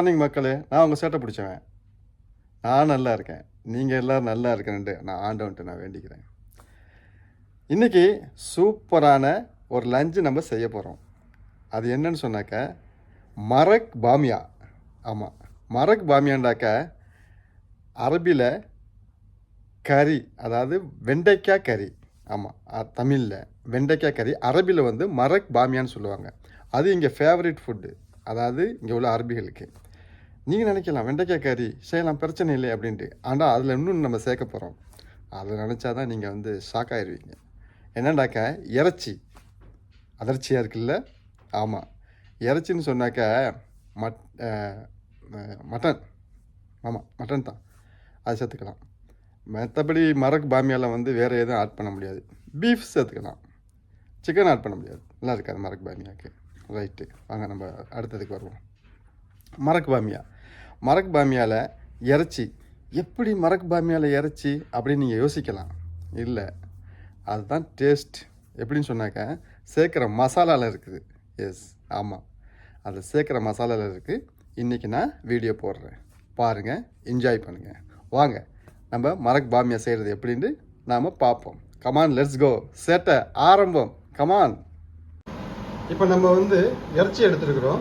Morning மக்களே நான் உங்கள் சேட்டை பிடிச்சவன். நான் நல்லா இருக்கேன். நீங்கள் எல்லோரும் நல்லா இருக்கணுன்ட்டு நான் ஆண்டவன்ட்டு நான் வேண்டிக்கிறேன். இன்றைக்கி சூப்பரான ஒரு லஞ்சு நம்ம செய்ய போகிறோம் அது என்னன்னு சொன்னாக்க மரக் பாமியா. ஆமாம் மரக் பாமியாண்டாக்க அரபியில் கறி அதாவது வெண்டைக்காய் கறி. ஆமாம் தமிழில் வெண்டைக்காய் கறி அரபியில் வந்து மரக் பாமியான்னு சொல்லுவாங்க. அது இங்கே ஃபேவரட் ஃபுட்டு அதாவது இங்கே உள்ள அரபிகளுக்கு. நீங்கள் நினைக்கலாம் வெண்டைக்காய் கறி செய்யலாம் பிரச்சனை இல்லை அப்படின்ட்டு. ஆனால் அதில் இன்னும் நம்ம சேர்க்க போகிறோம் அதில் நினச்சா தான் நீங்கள் வந்து ஷாக் ஆயிடுவீங்க என்னண்டாக்கா இறைச்சி. அதிர்ச்சியாக இருக்குல்ல? ஆமாம் இறைச்சின்னு சொன்னாக்கா மட் மட்டன். ஆமாம் மட்டன் தான். அது சேர்த்துக்கலாம். மற்றபடி மரக் பாமியாலாம் வந்து வேறு எதுவும் ஆட் பண்ண முடியாது. பீஃப் சேர்த்துக்கலாம். சிக்கன் ஆட் பண்ண முடியாது. நல்லா இருக்காது மரக்கு பாமியாவுக்கு ரைட்டு வாங்க நம்ம அடுத்ததுக்கு வருவோம். மரக் பாமியா. மரக் பாமியாவில் இறைச்சி எப்படி மரக் பாமியாவில் இறைச்சி அப்படின்னு நீங்கள் யோசிக்கலாம். இல்லை. அதுதான் டேஸ்ட் எப்படின்னு சொன்னாக்க சேர்க்குற மசாலாவில் இருக்குது. எஸ் ஆமாம் அது சேர்க்குற மசாலாவில் இருக்குது இன்றைக்கி நான் வீடியோ போடுறேன். பாருங்கள் என்ஜாய் பண்ணுங்கள் வாங்க. நம்ம மரக் பாமியா செய்கிறது எப்படின்னு நாம் பார்ப்போம். கமான் லெட்ஸ் கோ சேட்டை ஆரம்பம். கமான் இப்போ நம்ம வந்து இறைச்சி எடுத்துருக்குறோம்.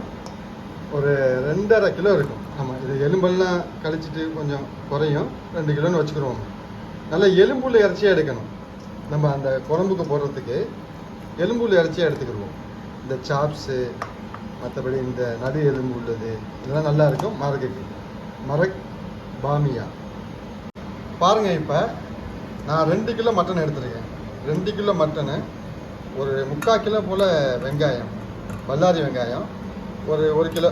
ஒரு ரெண்டரை கிலோ இருக்கும். ஆமாம் இது எலும்பெல்லாம் கழிச்சிட்டு கொஞ்சம் குறையும். ரெண்டு கிலோன்னு வச்சுக்கிறோம் நல்லா எலும்புள்ள இறைச்சியாக எடுக்கணும். நம்ம அந்த குழம்புக்கு போடுறதுக்கு எலும்புள்ள இறைச்சியாக எடுத்துக்கிடுவோம் இந்த சாப்ஸு மற்றபடி இந்த நடு எலும்பு உள்ளது இதெல்லாம் நல்லா இருக்கும் மரக்குக்கு மரக் பாமியா. பாருங்கள் இப்போ நான் ரெண்டு கிலோ மட்டன் எடுத்துருக்கேன். ரெண்டு கிலோ மட்டனு ஒரு முக்கால் கிலோ போல் வெங்காயம் பல்லாரி வெங்காயம் ஒரு ஒரு கிலோ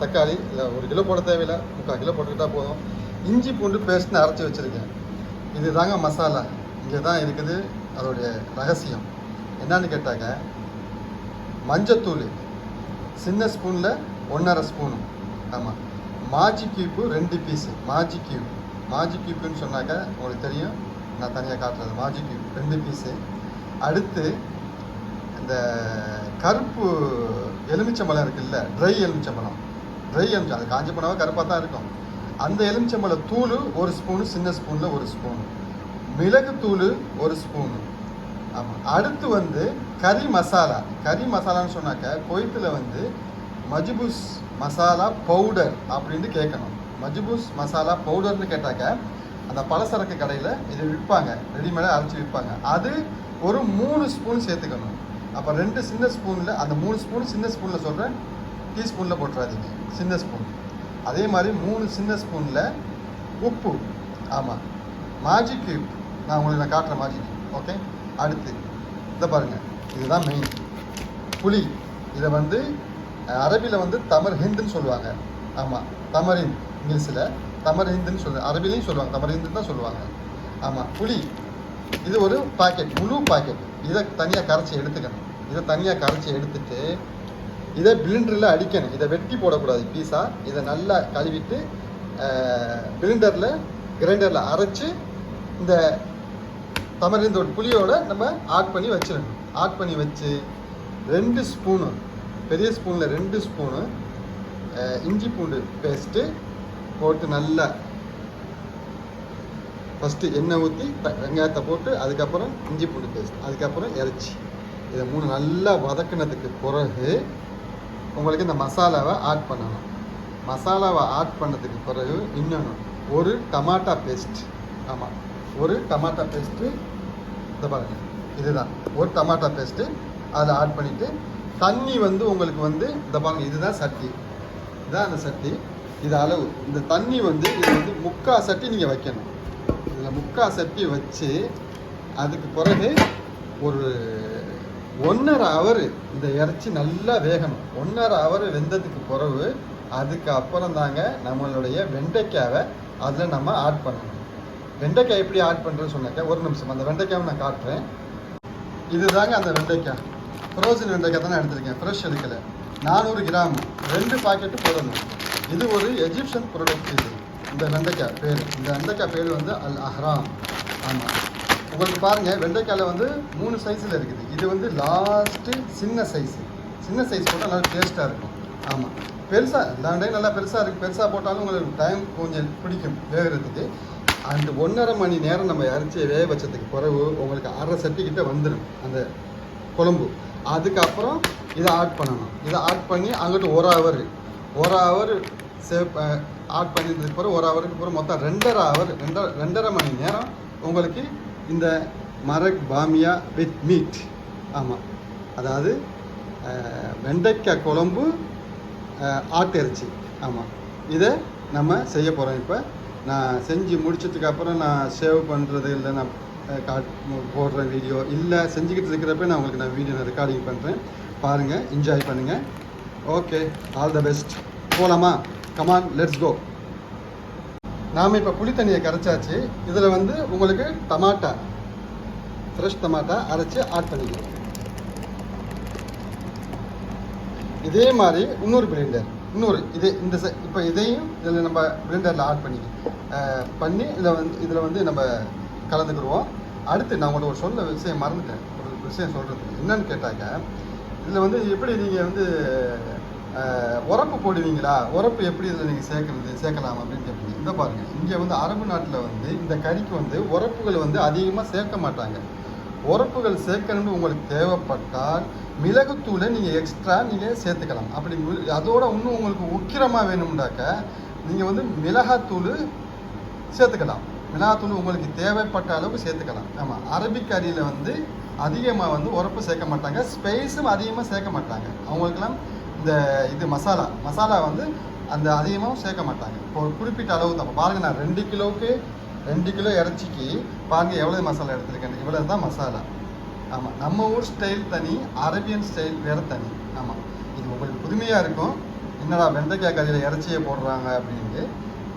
தக்காளி இல்லை ஒரு கிலோ போட தேவையில்லை. முக்கால் கிலோ போட்டுக்கிட்டால் போதும். இஞ்சி பூண்டு பேஸ்ட்னு அரைச்சி வச்சுருக்கேன். இது தாங்க மசாலா. இங்கே தான் இருக்குது அதோடைய ரகசியம். என்னன்னு கேட்டாக்க மஞ்சத்தூள். சின்ன ஸ்பூனில் ஒன்றரை ஸ்பூனு. ஆமாம் மாஜி கியூப்பு ரெண்டு பீஸு. மாஜி கியூப். மாஜி கியூப்புன்னு சொன்னாக்க உங்களுக்கு தெரியும். நான் தனியாக காட்டுறது. மாஜி கியூப் ரெண்டு பீஸு. அடுத்து இந்த கருப்பு எலுமிச்சம்பழம் இருக்குல்ல ட்ரை எலுமிச்சம்பழம். ட்ரை எலுமிச்சம் அது காஞ்சி போனாவே கருப்பாக தான் இருக்கும். அந்த எலுமிச்சம்பழ தூள் ஒரு ஸ்பூனு சின்ன ஸ்பூனில் ஒரு ஸ்பூனு மிளகு தூள் ஒரு ஸ்பூனு ஆமாம் அடுத்து வந்து கறி மசாலா. கறி மசாலான்னு சொன்னாக்க கோயத்தில் வந்து மஜ்பூஸ் மசாலா பவுடர் அப்படின்ட்டு கேட்கணும். மஜ்பூஸ் மசாலா பவுடர்னு கேட்டாக்க அந்த பலசரக்கு கடையில் இது விற்பாங்க. ரெடிமேடாக அரைச்சி விற்பாங்க. அது ஒரு மூணு ஸ்பூன் சேர்த்துக்கணும். அப்போ ரெண்டு சின்ன ஸ்பூனில் அந்த மூணு ஸ்பூன் சின்ன ஸ்பூனில் சொல்கிறேன் டீஸ்பூனில் போட்டுறாதீங்க சின்ன ஸ்பூன். அதே மாதிரி மூணு சின்ன ஸ்பூனில் உப்பு. ஆமாம் மேஜிக் கியூப் நான் உங்களுக்கு நான் காட்டுறேன் மேஜிக் கியூப் ஓகே அடுத்து இதை பாருங்கள் இதுதான் மெயின் புளி. இதை வந்து அரபியில் வந்து தமர் ஹிந்துன்னு சொல்லுவாங்க. ஆமாம் தமரின் இங்கிலீஷில் தமர் ஹிந்துன்னு சொல்லுவாங்க அரபிலையும் சொல்லுவாங்க. தமர் ஹிந்துன்னு தான் சொல்லுவாங்க. ஆமாம் புளி. இது ஒரு பாக்கெட் முழு பாக்கெட் இதை தனியாக கரைச்சி எடுத்துக்கணும். இதை தனியாக கரைச்சி எடுத்துட்டு இதை பிளிண்டரில் அடிக்கணும். இதை வெட்டி போடக்கூடாது பீஸா இதை நல்லா கழுவிட்டு பிலிண்டரில் கிரைண்டரில் அரைச்சி இந்த தமரிந்தோட புளியோட நம்ம ஆட் பண்ணி வச்சிடணும். ஆட் பண்ணி வச்சு ரெண்டு ஸ்பூனு பெரிய ஸ்பூனில் ரெண்டு ஸ்பூனு இஞ்சி பூண்டு பேஸ்ட்டு போட்டு நல்லா ஃபஸ்ட்டு எண்ணெய் ஊற்றி வெங்காயத்தை போட்டு அதுக்கப்புறம் இஞ்சி பூண்டு பேஸ்ட் அதுக்கப்புறம் இறைச்சி. இதை மூணு நல்லா வதக்குனதுக்கு பிறகு உங்களுக்கு இந்த மசாலாவை ஆட் பண்ணணும். மசாலாவை ஆட் பண்ணதுக்கு பிறகு இன்னொன்று ஒரு டமாட்டா பேஸ்ட் ஆமாம் ஒரு டமாட்டா பேஸ்ட்டு இந்த பாருங்க. இதுதான் ஒரு டமாட்டா பேஸ்ட்டு அதை ஆட் பண்ணிவிட்டு தண்ணி வந்து உங்களுக்கு வந்து இந்த பாருங்க இதுதான் சட்டி. இதுதான் அந்த சட்டி. இது அளவு. இந்த தண்ணி வந்து இது வந்து முக்கால் சட்டி நீங்கள் வைக்கணும். முக்கால் முக்கா சட்டி வச்சு அதுக்கு பிறகு ஒரு ஒன்றரை ஹவர் இந்த இறைச்சி நல்லா வேகணும். ஒன்றரை ஹவர் வெந்ததுக்கு பிறகு அதுக்கு அப்புறம் தாங்க நம்மளுடைய வெண்டைக்காவை அதில் நம்ம ஆட் பண்ணணும். வெண்டைக்காய் எப்படி ஆட் பண்ணுறதுன்னு சொன்னாக்க ஒரு நிமிஷம். அந்த வெண்டைக்காவை நான் காட்டுறேன். இதுதாங்க அந்த வெண்டைக்காய். ஃப்ரோசன் வெண்டைக்காய் தான் எடுத்திருக்கேன். ஃப்ரெஷ் எடுக்கலை. நானூறு கிராம். ரெண்டு பாக்கெட்டு போடணும். இது ஒரு எஜிப்ஷியன் ப்ராடக்ட் இது. இந்த வெண்டைக்காய் பேர். இந்த வெண்டைக்காய் பேர் வந்து அல் அஹ்ராம். ஆமாம் உங்களுக்கு பாருங்கள் வெண்டைக்காயில் வந்து மூணு சைஸில் இருக்குது. இது வந்து லாஸ்ட்டு சின்ன சைஸு சின்ன சைஸ் போட்டால் நல்லா டேஸ்ட்டாக இருக்கும். ஆமாம் பெருசாக எல்லாண்டையும் நல்லா பெருசாக இருக்குது பெருசாக போட்டாலும் உங்களுக்கு டைம் கொஞ்சம் பிடிக்கும் வேகிறதுக்கு. அந்த ஒன்றரை மணி நேரம் நம்ம அரைச்சி வேக வச்சதுக்கு பிறகு உங்களுக்கு அரை சட்டிக்கிட்ட வந்துடும் அந்த குழம்பு. அதுக்கப்புறம் இதை ஆட் பண்ணணும். இதை ஆட் பண்ணி அங்கிட்டு ஒரு ஹவர் ஒரு ஹவர் சேவ் ஆட் பண்ணியதுக்கு பிறகு ஒரு ஹவருக்கு பிறகு மொத்தம் ரெண்டரை ஹவர் ரெண்டரை ரெண்டரை மணி நேரம் உங்களுக்கு இந்த மரக் பாமியா வித் மீட். ஆமாம் அதாவது வெண்டைக்காய் குழம்பு அஹ், ஆட்டிறைச்சி. ஆமாம் இதை நம்ம செய்ய போகிறோம் இப்போ நான் செஞ்சு முடிச்சதுக்கு அப்புறம் நான் சேவ் பண்ணுறது இல்லை நான் காட் போடுற வீடியோ இல்லை செஞ்சுக்கிட்டு இருக்கிறப்ப நான் உங்களுக்கு நான் வீடியோ நான் ரெக்கார்டிங் பண்ணுறேன் பாருங்கள் என்ஜாய் பண்ணுங்கள் ஓகே ஆல் த பெஸ்ட் போகலாமா கமான் லெட்ஸ் கோ நாம் இப்போ புளி தண்ணியை கரைச்சாச்சு. இதில் வந்து உங்களுக்கு டமாட்டா ஃப்ரெஷ் டமாட்டா அரைச்சி ஆட் பண்ணிக்கிறோம் இதே மாதிரி இன்னொரு பிளெண்டர் இன்னொரு இது இந்த செ இப்போ இதையும் இதில் நம்ம பிளெண்டரில் ஆட் பண்ணி பண்ணி இதில் வந்து இதில் வந்து நம்ம கலந்துக்கிடுவோம். அடுத்து நான் உங்களோட ஒரு சொல்ல விஷயம் மறந்துட்டேன். ஒரு விஷயம் சொல்கிறது என்னன்னு கேட்டாக்க இதில் வந்து எப்படி நீங்கள் வந்து உரப்பு போடுவீங்களா? உரப்பு எப்படி இதில் நீங்கள் சேர்க்கறது சேர்க்கலாம் அப்படின்னு கேட்பீங்க இந்த பாருங்கள் இங்கே வந்து அரபு நாட்டில் வந்து இந்த கறிக்கு வந்து உரப்புகள் வந்து அதிகமாக சேர்க்க மாட்டாங்க. உரப்புகள் சேர்க்கணும்னு உங்களுக்கு தேவைப்பட்டால் மிளகுத்தூளை நீங்கள் எக்ஸ்ட்ரா நீங்கள் சேர்த்துக்கலாம். அப்படி அதோட இன்னும் உங்களுக்கு உக்கிரமாக வேணும்னாக்க நீங்கள் வந்து மிளகாத்தூள் சேர்த்துக்கலாம். மிளகாத்தூள் உங்களுக்கு தேவைப்பட்ட அளவுக்கு சேர்த்துக்கலாம். ஆமாம் அரபிக் கறியில் வந்து அதிகமாக வந்து உரப்பு சேர்க்க மாட்டாங்க. ஸ்பைஸும் அதிகமாக சேர்க்க மாட்டாங்க. அவங்களுக்கெல்லாம் இந்த இது மசாலா. மசாலா வந்து அந்த அதிகமாக சேர்க்க மாட்டாங்க. இப்போ ஒரு குறிப்பிட்ட அளவு தான் பாருங்கள் நான் ரெண்டு கிலோவுக்கு ரெண்டு கிலோ இறைச்சிக்கு பாருங்கள் எவ்வளோ மசாலா எடுத்துருக்கேன் இவ்வளோ தான் மசாலா. ஆமாம் நம்ம ஊர் ஸ்டைல் தனி அரேபியன் ஸ்டைல் வேறு தனி. ஆமாம் இது உங்களுக்கு புதுமையாக இருக்கும். என்னடா வெண்டைக்காய் கதையில் இறைச்சியை போடுறாங்க அப்படின்ட்டு.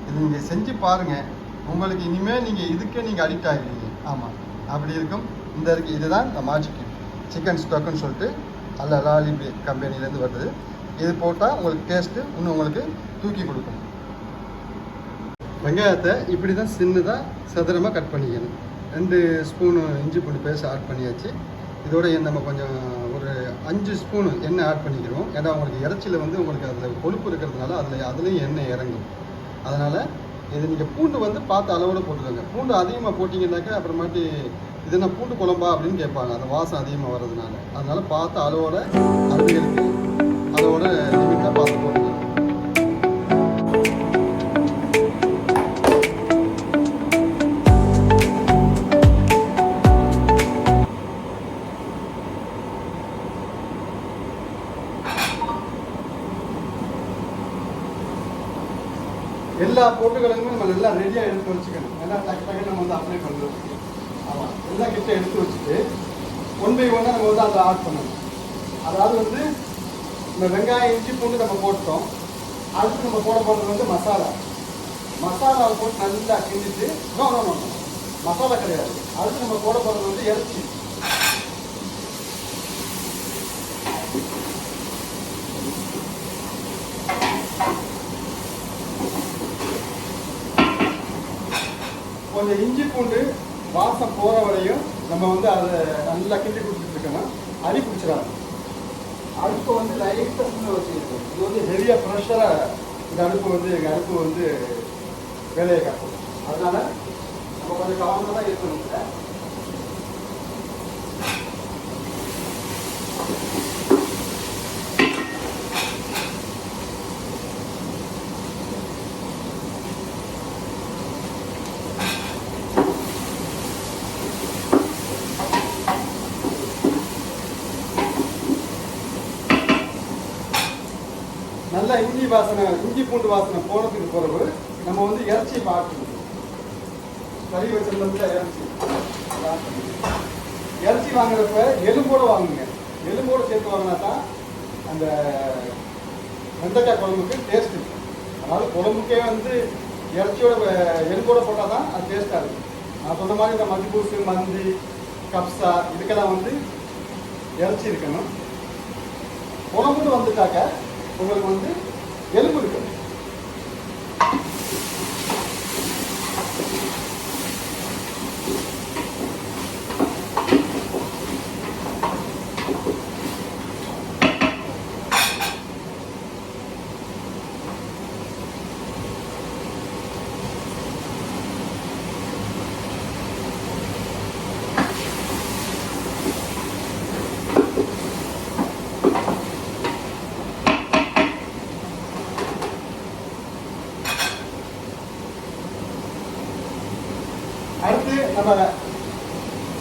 இது நீங்கள் செஞ்சு பாருங்கள் உங்களுக்கு இனிமேல் நீங்கள் இதுக்கே நீங்கள் அடிக்ட் ஆகிடுவீங்க ஆமாம் அப்படி இருக்கும். இந்த இருக்கு இதுதான் இந்த மாஜிக் சிக்கன் ஸ்டோக்குன்னு சொல்லிட்டு அல்ல லாலி கம்பெனிலேருந்து வருது இது போட்டால் உங்களுக்கு டேஸ்ட்டு இன்னும் உங்களுக்கு தூக்கி கொடுக்கும். வெங்காயத்தை இப்படி தான் சின்னதாக சதுரமாக கட் பண்ணிக்கணும். ரெண்டு ஸ்பூனு இஞ்சி பூண்டு பேஸ்ட் ஆட் பண்ணியாச்சு. இதோட நம்ம கொஞ்சம் ஒரு அஞ்சு ஸ்பூனு எண்ணெய் ஆட் பண்ணிக்கிறோம். ஏன்னா உங்களுக்கு இறைச்சியில் வந்து உங்களுக்கு அதில் கொழுப்பு இருக்கிறதுனால அதில் அதுலேயும் எண்ணெய் இறங்கும். அதனால் இது நீங்கள் பூண்டு வந்து பார்த்து அளவில் போட்டுக்கோங்க. பூண்டு அதிகமாக போட்டிங்கன்னாக்கா அப்புறமாட்டி இது என்ன பூண்டு குழம்பா அப்படின்னு கேட்பாங்க. அந்த வாசம் அதிகமாக வர்றதுனால. அதனால் பார்த்து அளவோட அளவுகளுக்கு அதோட லிமிட்டாக பார்த்து போட்டுக்கோங்க. எல்லா போட்டுகளுமே ரெடியாக எடுத்து வச்சுக்கணும். ஏன்னா டக்கு டக்கு நம்ம வந்து அப்ளை பண்ணுறோம் ஆமாம் எல்லா கிட்டே எடுத்து வச்சுட்டு ஒன் பை ஒன்னாக நம்ம வந்து அதை ஆட் பண்ணணும். அதாவது வந்து இந்த வெங்காயம் இஞ்சி பூண்டு நம்ம போட்டோம் அடுத்து நம்ம போட போகிறது வந்து மசாலா. மசாலாவை போட்டு நல்லா கிண்டிட்டு நோ நோ மசாலா கிடையாது. அடுத்து நம்ம போட போகிறது வந்து இறைச்சி. கொஞ்சம் இஞ்சி பூண்டு வாசம் போகிற வரையும் நம்ம வந்து அதை நல்லா கிண்டி கொடுத்துட்டு இருக்கணும் அடி பிடிச்சிடாது அடுப்பு வந்து லைட்டாக சின்ன வச்சுருக்கோம். இது வந்து ஹெவியாக ப்ரெஷராக இந்த அடுப்பு வந்து எங்கள் அடுப்பு வந்து வேலையை காட்டும். அதனால நம்ம கொஞ்சம் கவனமாக தான் இருக்கணும். இஞ்சி வாசனை இஞ்சி பூண்டு வாசனை போனதுக்கு பிறகு நம்ம வந்து இறைச்சி மாற்றணும் கறி வச்சிருந்தோம்ல இறைச்சி? இறைச்சி வாங்குறப்ப எலும்போடு வாங்குங்க. எலும்போடு சேர்த்து வாங்கினா தான் அந்த வெண்டைக்காய் குழம்புக்கு டேஸ்ட் இருக்கும். அதாவது குழம்புக்கே வந்து இறைச்சியோட எலும்போட போட்டால் தான் அது டேஸ்ட்டாக இருக்கும். நான் சொன்ன மாதிரி இந்த மதிப்பூசு மந்தி கப்சா இதுக்கெல்லாம் வந்து இறைச்சி இருக்கணும். குழம்புன்னு வந்துட்டாக்க உங்களுக்கு வந்து எலும்பு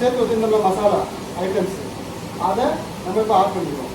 சேர்த்து வச்சிருந்தோம்ல மசாலா ஐட்டம்ஸ் அதை நம்ம இப்போ ஆட் பண்ணிக்கிறோம்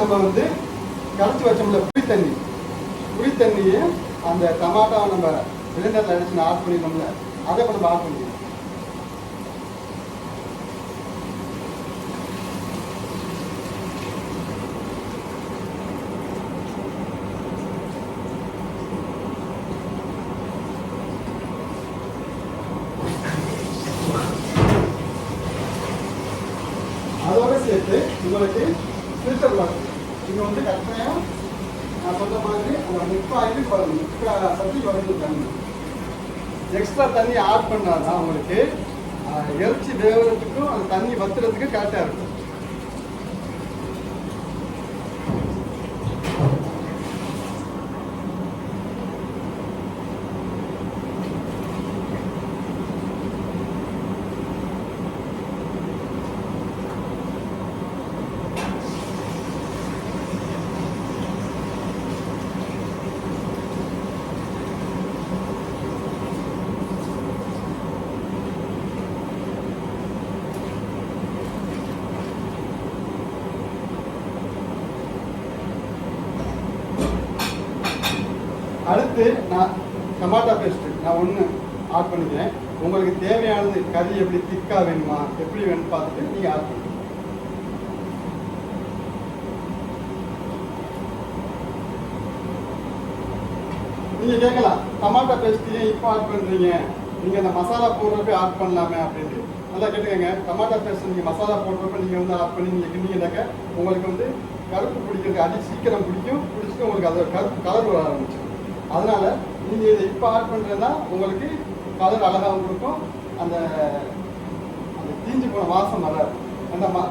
நம்ம வந்து கரைச்சி வச்சோம்ல புளி தண்ணி. புளி தண்ணியை அந்த டமாட்டாவை நம்ம சிலிண்டரில் அடிச்சு ஆஃப் பண்ணிடணும்ல அதை இப்போ நம்ம ஆஃப் பண்ணிடுவோம் அதோட சேர்த்து உங்களுக்கு ஃபில்டர் வாட்டர் இது வந்து கட்டாயம் நான் சொன்ன மாதிரி அந்த முக்காயிரம் வரணும் முக்கா சத்தி வரணும் தண்ணி எக்ஸ்ட்ரா தண்ணி ஆட் பண்ணாதான் உங்களுக்கு எழுச்சி இறைச்சி அந்த தண்ணி வத்துறதுக்கும் கரெக்டாக இருக்கும். அடுத்து நான் டமாட்டா பேஸ்ட் நான் ஒன்று ஆட் பண்ணிக்கிறேன். உங்களுக்கு தேவையானது கறி எப்படி திக்காக வேணுமா எப்படி வேணும்னு பார்த்துட்டு நீங்கள் ஆட் பண்ணுங்க நீங்கள் கேட்கலாம் டமாட்டா பேஸ்ட் ஏன் இப்போ ஆட் பண்ணுறீங்க நீங்கள் அந்த மசாலா போடுறப்ப ஆட் பண்ணலாமே அப்படின்ட்டு. நல்லா கேட்டுக்கங்க டமாட்டா பேஸ்ட் நீங்கள் மசாலா போடுறப்ப நீங்கள் வந்து ஆட் பண்ணி நீங்கள் கிண்டிங்கனாக்க உங்களுக்கு வந்து கருப்பு பிடிக்கிறது அதி சீக்கிரம் பிடிக்கும் பிடிச்சிட்டு உங்களுக்கு அதோட கருப்பு கலர் வர ஆரம்பிச்சு அதனால் நீங்கள் இதை இப்போ ஆட் பண்ணுறதுன்னா உங்களுக்கு கலர் அழகாகவும் இருக்கும் அந்த அந்த தீஞ்சு போன வாசம் வராது அந்த ம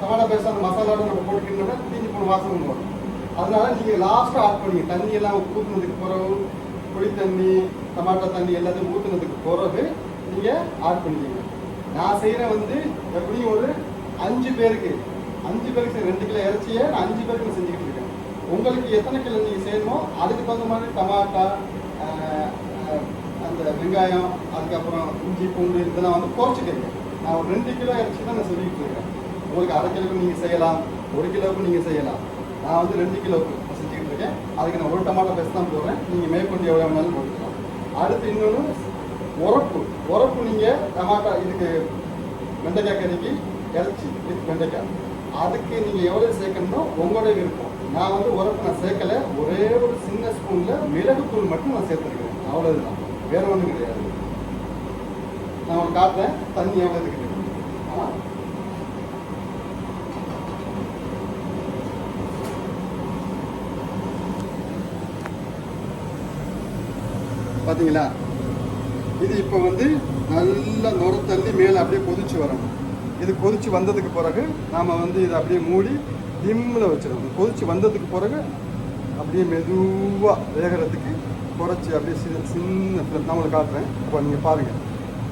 டமாட்டா பேஸ்ட் அந்த மசாலாவோட நம்ம போட்டுக்கிட்டோம்னா தீஞ்சு போன வாசம் வரும். அதனால நீங்கள் லாஸ்ட்டாக ஆட் பண்ணீங்க. தண்ணி எல்லாம் ஊற்றுனதுக்கு பிறகு புளி தண்ணி டமாட்டா தண்ணி எல்லாத்தையும் ஊற்றுனதுக்கு பிறகு நீங்கள் ஆட் பண்ணிக்கங்க. நான் செய்கிற வந்து எப்படியும் ஒரு அஞ்சு பேருக்கு அஞ்சு பேருக்கு ரெண்டு கிலோ இறைச்சியை நான் அஞ்சு பேருக்கு செஞ்சுக்கிட்டு இருக்கேன். உங்களுக்கு எத்தனை கிலோ நீங்கள் செய்யணுமோ அதுக்கு தகுந்த மாதிரி டமாட்டா அந்த வெங்காயம் அதுக்கப்புறம் இஞ்சி பூண்டு இதெல்லாம் வந்து குறைச்சிக்கங்க நான் ஒரு ரெண்டு கிலோ இறைச்சி தான் நான் சொல்லிக்கிட்டு இருக்கேன். உங்களுக்கு அரை கிலோவுக்கு நீங்கள் செய்யலாம் ஒரு கிலோவுக்கு நீங்கள் செய்யலாம். நான் வந்து ரெண்டு கிலோவுக்கு செஞ்சுக்கிட்டு இருக்கேன். அதுக்கு நான் ஒரு டமாட்டோ பேஸ்ட் தான் போடுறேன். நீங்கள் மேற்கொண்டு எவ்வளோ வேணாலும் போட்டுக்கலாம். அடுத்து இன்னொன்று உரப்பு. உரப்பு நீங்கள் டமாட்டா இதுக்கு வெண்டைக்காய் கறிக்கு இறச்சி வித் வெண்டைக்காய். அதுக்கு நீங்கள் எவ்வளோ சேர்க்கணுமோ உங்களோட விருப்பம். நான் வந்து உரப்பு நான் சேர்க்கல. ஒரே ஒரு சின்ன ஸ்பூனில் மிளகுத்தூள் மட்டும் நான் சேர்த்துருக்கேன். அவ்வளோதுதான் வேற ஒன்றும் கிடையாது. நான் உங்களுக்கு காட்டுறேன். தண்ணி எவ்வளோ இருக்குது ஆ பார்த்தீங்களா இது இப்போ வந்து நல்லா நுர தள்ளி மேலே அப்படியே கொதிச்சு வரணும். இது கொதிச்சு வந்ததுக்கு பிறகு நாம் வந்து இதை அப்படியே மூடி டிம்மில் வச்சிடணும் கொதிச்சு வந்ததுக்கு பிறகு அப்படியே மெதுவாக வேகிறதுக்கு குறைச்சி அப்படியே சின்ன சின்ன flame உங்களுக்கு காட்டுறேன். இப்போ நீங்கள் பாருங்கள்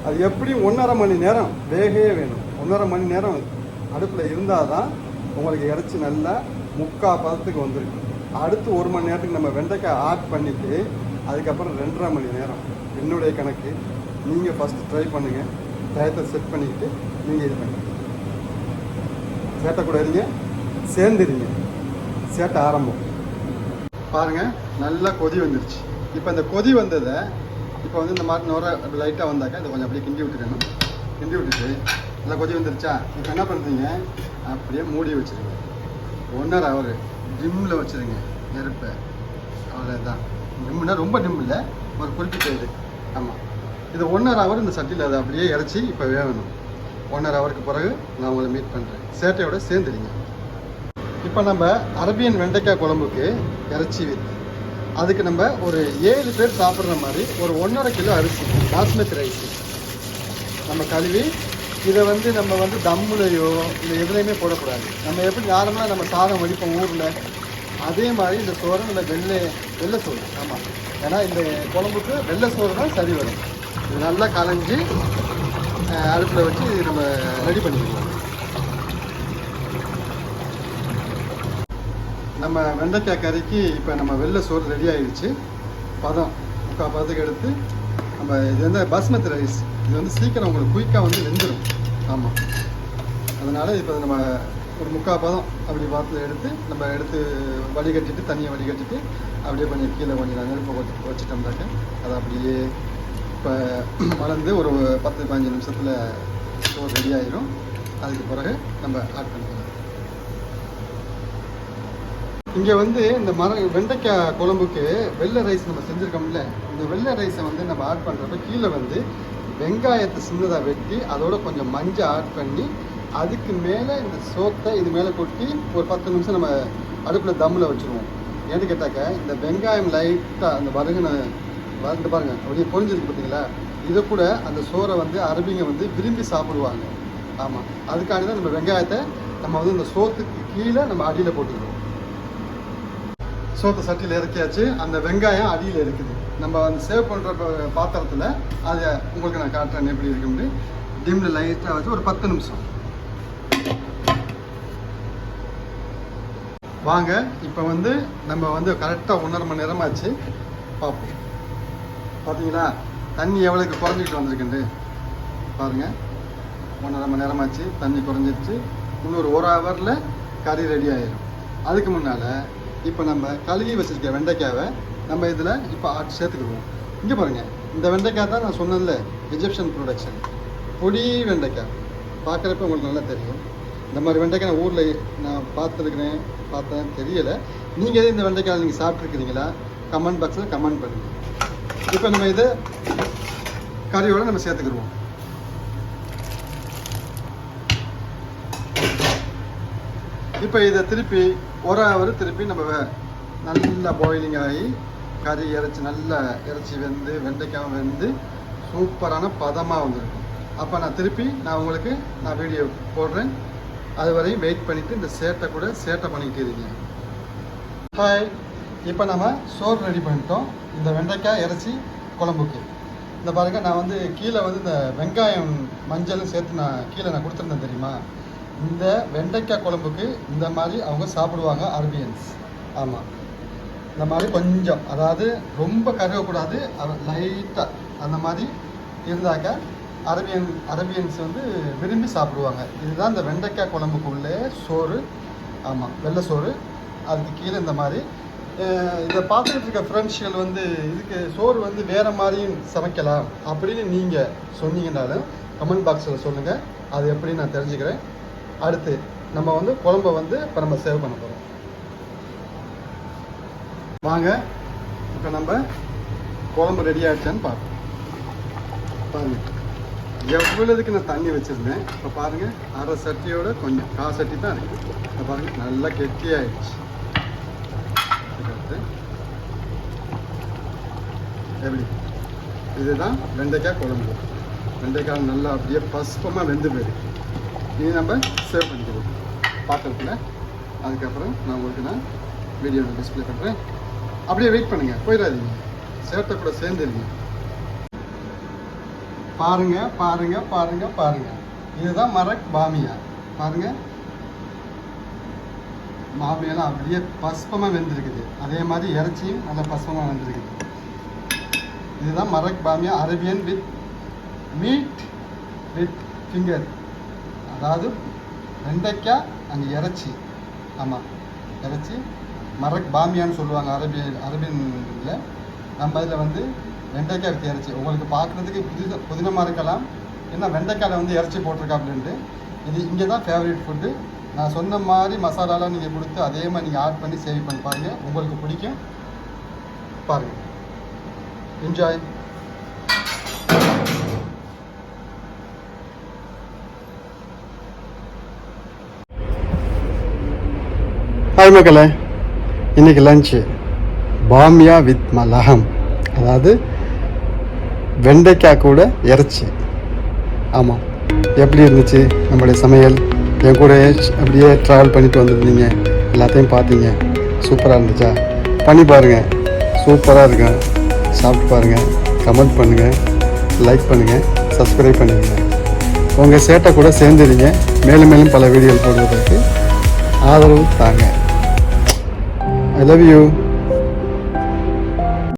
அது எப்படியும் ஒன்றரை மணி நேரம் வேகவே வேணும். ஒன்றரை மணி நேரம் அடுப்பில் இருந்தால் தான் உங்களுக்கு இறச்சி நல்லா முக்கால் பதத்துக்கு வந்துருக்கு அடுத்து ஒரு மணி நேரத்துக்கு நம்ம வெண்டைக்காய் ஆட் பண்ணிவிட்டு அதுக்கப்புறம் ரெண்டரை மணி நேரம். என்னுடைய கணக்கு. நீங்கள் ஃபஸ்ட்டு ட்ரை பண்ணுங்கள் டயத்தை செட் பண்ணிக்கிட்டு நீங்கள் இது பண்ணுங்கள் சேட்டை கூட இருங்க சேர்ந்துருங்க சேட்டை ஆரம்பம். பாருங்கள் நல்லா கொதி வந்துருச்சு. இப்போ இந்த கொதி வந்ததை இப்போ வந்து இந்த மாதிரி நுர லைட்டாக வந்தாக்கா இதை கொஞ்சம் அப்படியே கிண்டி விட்டுக்கணும். கிண்டி விட்டுட்டு நல்லா கொதி வந்துருச்சா? இப்போ என்ன பண்ணுறீங்க அப்படியே மூடி வச்சுருங்க. ஒன்றரை ஹவர் டிம்மில் வச்சுருங்க. நெருப்பை. அவ்வளோதான் டிம்முனா ரொம்ப டிம் இல்லை ஒரு குறிப்பிட்ட இது. ஆமாம் இது ஒன்றரை ஹவர் இந்த சட்டியில் அதை அப்படியே இறச்சி இப்போ வேகணும். ஒன்றரை ஹவருக்கு பிறகு நான் உங்களை மீட் பண்ணுறேன் சேட்டையோட சேர்ந்துடுங்க. இப்போ நம்ம அரபியன் வெண்டைக்காய் குழம்புக்கு இறைச்சி வித்து அதுக்கு நம்ம ஒரு ஏழு பேர் சாப்பிட்ற மாதிரி ஒரு ஒன்றரை கிலோ அரிசி பாஸ்மதி ரைஸ். நம்ம கழுவி இதை வந்து நம்ம வந்து தம்முலையோ இல்லை எதுலேயுமே போடக்கூடாது. நம்ம எப்படி நார்மலாக நம்ம சாதம் வடிப்போம் ஊரில் அதே மாதிரி இந்த சோறு நம்ம வெள்ளை வெள்ளை சோறு. ஆமாம் ஏன்னா இந்த குழம்புக்கு வெள்ளை சோறு தான் சரி வரும். இது நல்லா கலைஞ்சி அடுப்பில் வச்சு நம்ம ரெடி பண்ணிக்கலாம். நம்ம வெண்டைக்காய் கறிக்கு இப்போ நம்ம வெள்ளை சோறு ரெடி ஆயிடுச்சு. பதம் முக்கால் பதத்துக்கு எடுத்து நம்ம இது வந்து பாஸ்மதி ரைஸ். இது வந்து சீக்கிரம் உங்களுக்கு குயிக்காக வந்து வெந்துடும் ஆமாம் அதனால் இப்போ நம்ம ஒரு முக்கால் பதம் அப்படி பார்த்து எடுத்து நம்ம எடுத்து வடிகட்டிட்டு தண்ணியை வடிகட்டிட்டு அப்படியே கொஞ்சம் கீழே கொஞ்சம் நெருப்பை போட்டு வச்சுட்டோம்னாக்க அது அப்படியே இப்போ வளர்ந்து ஒரு பத்து பதினஞ்சு நிமிஷத்தில் சோறு ரெடி ஆயிரும். அதுக்கு பிறகு நம்ம ஆட் பண்ணுவோம் இங்கே வந்து இந்த மர வெண்டைக்காய் குழம்புக்கு வெள்ளை ரைஸ் நம்ம செஞ்சுருக்கோம்ல இந்த வெள்ளை ரைஸை வந்து நம்ம ஆட் பண்ணுறப்ப கீழே வந்து வெங்காயத்தை சின்னதாக வெட்டி அதோட கொஞ்சம் மஞ்சள் ஆட் பண்ணி அதுக்கு மேலே இந்த சோத்தை இது மேலே கொட்டி ஒரு பத்து நிமிஷம் நம்ம அடுப்பில் தம்மில் வச்சுருவோம். ஏன்னு கேட்டாக்க இந்த வெங்காயம் லைட்டாக அந்த வருகின வந்து பாருங்கள் அப்படியே பொறிஞ்சிருக்கு பார்த்தீங்களா இதை கூட அந்த சோறை வந்து அரபிங்க வந்து விரும்பி சாப்பிடுவாங்க. ஆமாம் அதுக்காண்டி தான் நம்ம வெங்காயத்தை நம்ம வந்து இந்த சோத்துக்கு கீழே நம்ம அடியில் போட்டுக்கிறோம். சோத்தை சட்டியில் இறக்கியாச்சு. அந்த வெங்காயம் அடியில் இருக்குது. நம்ம வந்து சேவ் பண்ணுற பாத்திரத்தில் அதை உங்களுக்கு நான் காட்டுறேன் எப்படி இருக்குன்னு டிம்மில் லைட்டாக வச்சு ஒரு பத்து நிமிஷம். வாங்க இப்போ வந்து நம்ம வந்து கரெக்டாக ஒன்றரை மணி நேரமாச்சு. பார்ப்போம் பார்த்தீங்களா தண்ணி எவ்வளோக்கு குறைஞ்சிக்கிட்டு வந்திருக்குண்டு பாருங்கள் ஒன்றரை மணி நேரமாச்சு. தண்ணி குறைஞ்சிருச்சு. இன்னொரு ஒரு ஹவரில் கறி ரெடி ஆயிடும் அதுக்கு முன்னால் இப்போ நம்ம கழுவி வச்சுருக்க வெண்டைக்காவை நம்ம இதில் இப்போ ஆட் சேர்த்துக்கிடுவோம். இங்கே பாருங்கள் இந்த வெண்டைக்காய் தான் நான் சொன்னதில்ல எஜிப்ஷியன் ப்ரொடக்ஷன் பொடி வெண்டைக்காய். பார்க்குறப்ப உங்களுக்கு நல்லா தெரியும். இந்த மாதிரி வெண்டைக்காய் நான் ஊரில் நான் பார்த்துருக்குறேன் பார்த்தேன் தெரியலை. நீங்கள் எதுவும் இந்த வெண்டைக்காய் நீங்கள் சாப்பிட்ருக்கிறீங்களா கமெண்ட் பாக்ஸில் கமெண்ட் பண்ணுங்கள் இப்போ நம்ம இதை கறியோட நம்ம சேர்த்துக்கிடுவோம். இப்போ இதை திருப்பி ஒரு ஹவர் திருப்பி நம்ம நல்லா பாயிலிங் ஆகி கறி இறைச்சி நல்லா இறைச்சி வெந்து வெண்டைக்காய் வெந்து சூப்பரான பதமாக வந்திருக்கும். அப்போ நான் திருப்பி நான் உங்களுக்கு நான் வீடியோ போடுறேன். அது வரையும் வெயிட் பண்ணிவிட்டு இந்த சேட்டை கூட சேட்டை பண்ணிக்கிட்டு இருக்கீங்க ஹாய் இப்போ நம்ம சோறு ரெடி பண்ணிட்டோம். இந்த வெண்டைக்காய் இறைச்சி குழம்புக்கு. இந்த பாருங்கள் நான் வந்து கீழே வந்து இந்த வெங்காயம் மஞ்சளும் சேர்த்து நான் கீழே நான் கொடுத்துருந்தேன் தெரியுமா? இந்த வெண்டைக்காய் குழம்புக்கு இந்த மாதிரி அவங்க சாப்பிடுவாங்க அரபியன்ஸ் ஆமாம் இந்த மாதிரி கொஞ்சம் அதாவது ரொம்ப கருகக்கூடாது லைட்டாக அந்த மாதிரி இருந்தாக்க அரபியன் அரபியன்ஸ் வந்து விரும்பி சாப்பிடுவாங்க. இதுதான் இந்த வெண்டைக்காய் குழம்புக்குள்ளே சோறு ஆமாம் வெள்ளை சோறு அதுக்கு கீழே இந்த மாதிரி. இதை பார்த்துக்கிட்டு இருக்க ஃப்ரெண்ட்ஸ்கள் வந்து இதுக்கு சோறு வந்து வேறு மாதிரியும் சமைக்கலாம் அப்படின்னு நீங்கள் சொன்னீங்கன்னாலும் கமெண்ட் பாக்ஸில் சொல்லுங்கள் அது எப்படி நான் தெரிஞ்சுக்கிறேன். அடுத்து நம்ம வந்து குழம்ப வந்து இப்போ நம்ம சேவ் பண்ண போகிறோம் வாங்க இப்போ நம்ம குழம்பு ரெடி ஆகிடுச்சான்னு பார்ப்போம். பாருங்க. எவ்வளோதுக்கு நான் தண்ணி வச்சுருந்தேன்? இப்போ பாருங்கள் அரை சட்டியோட கொஞ்சம் கா சட்டி தான் இருக்குது இப்போ பாருங்கள் நல்லா கெட்டியாயிடுச்சு. இதுக்கடுத்து எப்படி? இதுதான் வெண்டைக்காய் குழம்பு. வெண்டைக்காய் நல்லா அப்படியே பசுப்பமாக வெந்து போயிருக்கு. இது நம்ம சேவ் பண்ணிக்கிறோம் பாத்திரத்தில். அதுக்கப்புறம் நான் உங்களுக்கு நான் வீடியோ டிஸ்ப்ளே பண்ணுறேன் அப்படியே வெயிட் பண்ணுங்கள் போயிடாதீங்க. சேர்த்த கூட சேர்ந்துருங்க. பாருங்க பாருங்க பாருங்க பாருங்க. இதுதான் மரக் பாமியா. பாருங்க. மாமியெல்லாம் அப்படியே பஸ்பமாக வெந்திருக்குது. அதே மாதிரி இறைச்சியும் நல்லா பஸ்பமாக வெந்திருக்குது. இதுதான் மரக் பாமியா. Arabian with meat with finger அதாவது வெண்டைக்காய் அங்கே இறைச்சி. ஆமாம் இறைச்சி. மரக் பாமியான்னு சொல்லுவாங்க அரபியன் அரபியனில் நம்ம இதில் வந்து வெண்டைக்காய் இருக்குது இறைச்சி. உங்களுக்கு பார்க்குறதுக்கு புதித புதினமாக இருக்கலாம். ஏன்னா வெண்டைக்காயில் வந்து இறைச்சி போட்டிருக்கா அப்படின்ட்டு. இது இங்கே தான் ஃபேவரட் ஃபுட்டு நான் சொன்ன மாதிரி மசாலாலாம் நீங்கள் கொடுத்து அதே மாதிரி நீங்கள் ஆட் பண்ணி சேவ் பண்ணி பாருங்கள் உங்களுக்கு பிடிக்கும். பாருங்கள் என்ஜாய் ஹாய் மக்களே இன்னைக்கு லஞ்சு பாமியா வித் மலகம் அதாவது வெண்டைக்காய் கூட இறைச்சி. ஆமாம் எப்படி இருந்துச்சு நம்மளுடைய சமையல்? என் கூட அப்படியே ட்ராவல் பண்ணிட்டு வந்திருந்தீங்க. எல்லாத்தையும் பார்த்தீங்க. சூப்பராக இருந்துச்சா? பண்ணி பாருங்கள் சூப்பராக இருக்கும் சாப்பிட்டு பாருங்கள் கமெண்ட் பண்ணுங்கள் லைக் பண்ணுங்கள் சப்ஸ்கிரைப் பண்ணுங்கள் உங்கள் சேட்டை கூட சேர்ந்துருங்க மேலும் மேலும் பல வீடியோ போடுவதற்கு ஆதரவு தாங்க. I love you.